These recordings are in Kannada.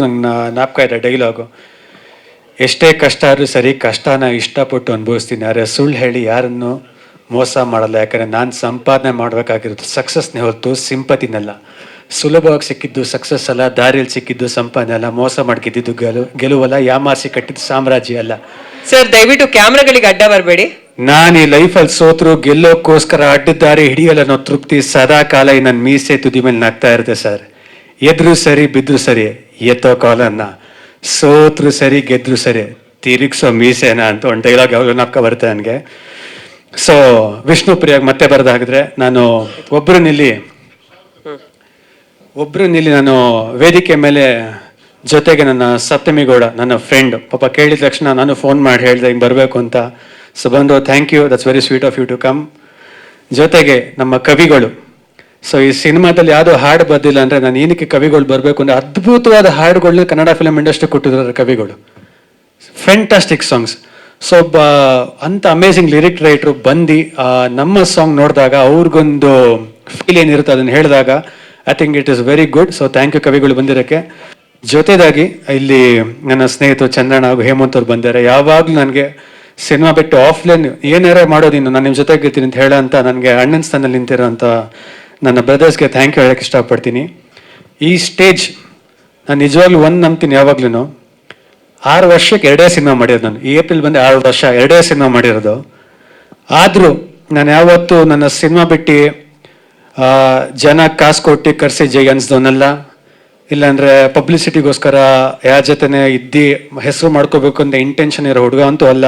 ಜ್ಞಾಪಕ ಇದೆ ಡೈಲಾಗು. ಎಷ್ಟೇ ಕಷ್ಟ ಆದರೂ ಸರಿ ಕಷ್ಟನ ಇಷ್ಟಪಟ್ಟು ಅನುಭವಿಸ್ತೀನಿ. ಆದರೆ ಸುಳ್ಳು ಹೇಳಿ ಯಾರನ್ನು ಮೋಸ ಮಾಡಲ್ಲ. ಯಾಕಂದರೆ ನಾನು ಸಂಪಾದನೆ ಮಾಡಬೇಕಾಗಿರೋದು ಸಕ್ಸಸ್ನೇ ಹೊತ್ತು ಸಿಂಪತಿನಲ್ಲ ಸುಲಭವಾಗಿ ಸಿಕ್ಕಿದ್ದು ಸಕ್ಸಸ್ ಅಲ್ಲ ದಾರಿಯಲ್ಲಿ ಸಿಕ್ಕಿದ್ದು ಸಂಪಾದನೆ ಅಲ್ಲ ಮೋಸ ಮಾಡ್ಕಿದ್ದು ಗೆಲು ಗೆಲುವಲ್ಲ ಯಾಮಾಸಿ ಕಟ್ಟಿದ್ದು ಸಾಮ್ರಾಜ್ಯ ಅಲ್ಲ. ಸರ್ ದಯವಿಟ್ಟು ಕ್ಯಾಮ್ರಾಗಳಿಗೆ ಅಡ್ಡ ಬರಬೇಡಿ. ನಾನು ಈ ಲೈಫಲ್ಲಿ ಸೋತ್ರು ಗೆಲ್ಲೋಕ್ಕೋಸ್ಕರ ಅಡ್ಡದಾರಿ ಹಿಡಿಯಲ್ಲ ಅನ್ನೋ ತೃಪ್ತಿ ಸದಾ ಕಾಲ ಈ ನನ್ನ ಮೀಸೆ ತುದಿ ಮೇಲೆ ನಗ್ತಾ ಇರುತ್ತೆ ಸರ್. ಎದ್ರು ಸರಿ ಬಿದ್ರು ಸರಿ ಎತ್ತೋ ಕಾಲನ್ನ. ಸೋತ್ರು ಸರಿ ಗೆದ್ರು ಸರಿ ತಿರುಗಿಸೋ ಮೀಸೆನ ಅಂತ ಒಂದು ಡೈಲಾಗ್ ಯಾವಾಗಲೂ ನಾಪ್ಕ ಬರುತ್ತೆ ನನಗೆ. ಸೊ ವಿಷ್ಣು ಪ್ರಿಯಾಗ ಮತ್ತೆ ಬರೆದಾಗಿದ್ರೆ ನಾನು ಒಬ್ರು ನಿಲ್ಲಿ ಒಬ್ರು ನಿಲ್ಲಿ ನಾನು ವೇದಿಕೆ ಮೇಲೆ ಜೊತೆಗೆ ನನ್ನ ಸಪ್ತಮಿ ಗೌಡ, ನನ್ನ ಫ್ರೆಂಡ್ ಪಾಪ ಕೇಳಿದ ತಕ್ಷಣ ನಾನು ಫೋನ್ ಮಾಡಿ ಹೇಳಿದೆ ಹಿಂಗೆ ಬರಬೇಕು ಅಂತ. ಸೊ ಬಂದು thank you that's very sweet of you to come ಜೊತೆಗೆ ನಮ್ಮ ಕವಿಗಳು ಸೊ ಈ ಸಿನಿಮಾದಲ್ಲಿ ಯಾವುದು ಹಾಡು ಬರ್ದಿಲ್ಲ ಅಂದರೆ ನಾನು ಏನಕ್ಕೆ ಕವಿಗಳು ಬರಬೇಕು ಅಂದರೆ ಅದ್ಭುತವಾದ ಹಾಡುಗಳನ್ನ ಕನ್ನಡ ಫಿಲಮ್ ಇಂಡಸ್ಟ್ರಿ ಕೊಟ್ಟಿದ್ದಾರೆ ಕವಿಗಳು. ಫ್ಯಾಂಟಾಸ್ಟಿಕ್ ಸಾಂಗ್ಸ್ ಸೊ ಒಬ್ಬ ಅಂತ ಅಮೇಸಿಂಗ್ ಲಿರಿಕ್ ರೈಟ್ರು ಬಂದು ನಮ್ಮ ಸಾಂಗ್ ನೋಡಿದಾಗ ಅವ್ರಿಗೊಂದು ಫೀಲ್ ಏನಿರುತ್ತೆ ಅದನ್ನು ಹೇಳಿದಾಗ I think it is very good so thank you ಕವಿಗಳು ಬಂದಿರೋಕ್ಕೆ. ಜೊತೆದಾಗಿ, ಇಲ್ಲಿ ನನ್ನ ಸ್ನೇಹಿತರು ಚಂದ್ರಣ್ಣ ಹಾಗೂ ಹೇಮಂತ್ ಅವ್ರು ಬಂದಿದ್ದಾರೆ. ಯಾವಾಗಲೂ ನನಗೆ ಸಿನಿಮಾ ಬಿಟ್ಟು ಆಫ್ಲೈನ್ ಏನಾರ ಮಾಡೋದಿನ್ನು ನಾನು ನಿಮ್ಮ ಜೊತೆಗೆ ಇರ್ತೀನಿ ಅಂತ ಹೇಳೋ ಅಂತ ನನಗೆ ಅಣ್ಣನ ಸ್ಥಾನದಲ್ಲಿ ನಿಂತಿರೋ ಅಂತ ನನ್ನ ಬ್ರದರ್ಸ್ಗೆ ಥ್ಯಾಂಕ್ ಯು ಹೇಳಕ್ಕೆ ಇಷ್ಟಪಡ್ತೀನಿ. ಈ ಸ್ಟೇಜ್ ನಾನು ನಿಜವಾಗ್ಲೂ ಒಂದು ನಂಬ್ತೀನಿ ಯಾವಾಗ್ಲೂ ಆರು ವರ್ಷಕ್ಕೆ ಎರಡೇ ಸಿನಿಮಾ ಮಾಡಿರೋದು ನಾನು. ಈ ಏಪ್ರಿಲ್ ಬಂದು ಆರು ವರ್ಷ ಎರಡೇ ಸಿನಿಮಾ ಮಾಡಿರೋದು. ಆದರೂ ನಾನು ಯಾವತ್ತೂ ನನ್ನ ಸಿನಿಮಾ ಬಿಟ್ಟು ಜನ ಕಾಸು ಕೊಟ್ಟು ಕರ್ಸಿ ಜೈ ಅನ್ಸ್ದವನ್ನೆಲ್ಲ ಇಲ್ಲಾಂದರೆ ಪಬ್ಲಿಸಿಟಿಗೋಸ್ಕರ ಯಾರ ಜೊತೆನೆ ಇದ್ದು, ಹೆಸರು ಮಾಡ್ಕೋಬೇಕು ಅಂತ ಇಂಟೆನ್ಷನ್ ಇರೋ ಹುಡುಗ ಅಂತೂ ಅಲ್ಲ.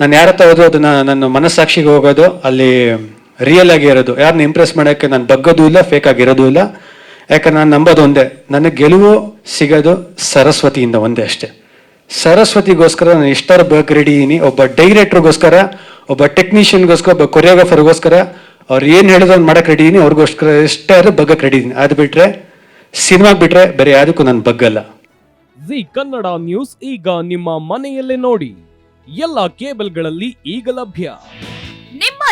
ನಾನು ಯಾರ ಹತ್ರ ಹೋದ್ರು ಅದನ್ನು ನನ್ನ ಮನಸ್ಸಾಕ್ಷಿಗೆ ಹೋಗೋದು, ಅಲ್ಲಿ ರಿಯಲ್ ಆಗಿ ಇರೋದು. ಯಾರನ್ನ ಇಂಪ್ರೆಸ್ ಮಾಡೋಕ್ಕೆ ನಾನು ಬಗ್ಗೋದು ಇಲ್ಲ ಫೇಕ್ ಆಗಿರೋದು ಇಲ್ಲ. ಯಾಕಂದ್ರೆ ನಾನು ನಂಬೋದು ಒಂದೇ. ನನಗೆ ಗೆಲುವು ಸಿಗೋದು ಸರಸ್ವತಿಯಿಂದ ಒಂದೇ ಅಷ್ಟೇ. ಸರಸ್ವತಿಗೋಸ್ಕರ ನಾನು ರೆಡಿ ಇದೀನಿ ಒಬ್ಬ ಡೈರೆಕ್ಟ್ರಿಗೋಸ್ಕರ ಒಬ್ಬ ಟೆಕ್ನಿಷಿಯನ್ಗೋಸ್ಕರ ಒಬ್ಬ ಕೊರಿಯೋಗ್ರಾಫರ್ಗೋಸ್ಕರ ಅವ್ರು ಏನು ಹೇಳಿದ್ರು ಮಾಡೋಕ್ಕೆ ರೆಡಿ ಇದೀನಿ ಅವ್ರಿಗೋಸ್ಕರ ಎಷ್ಟಾದ್ರೂ ಬಗ್ಗಕ್ಕೆ ರೆಡಿ ಇದೀನಿ ಅದು ಬಿಟ್ಟರೆ ಸಿನಿಮಾಗೆ ಬಿಟ್ಟರೆ ಬೇರೆ ಯಾವುದಕ್ಕೂ ನಾನು ಬಗ್ಗಲ್ಲ. ಜಿ ಕನ್ನಡ ನ್ಯೂಸ್ ಈಗ ನಿಮ್ಮ ಮನೆಯಲ್ಲೇ ನೋಡಿ. ಎಲ್ಲ ಕೇಬಲ್ಗಳಲ್ಲಿ ಈಗ ಲಭ್ಯ.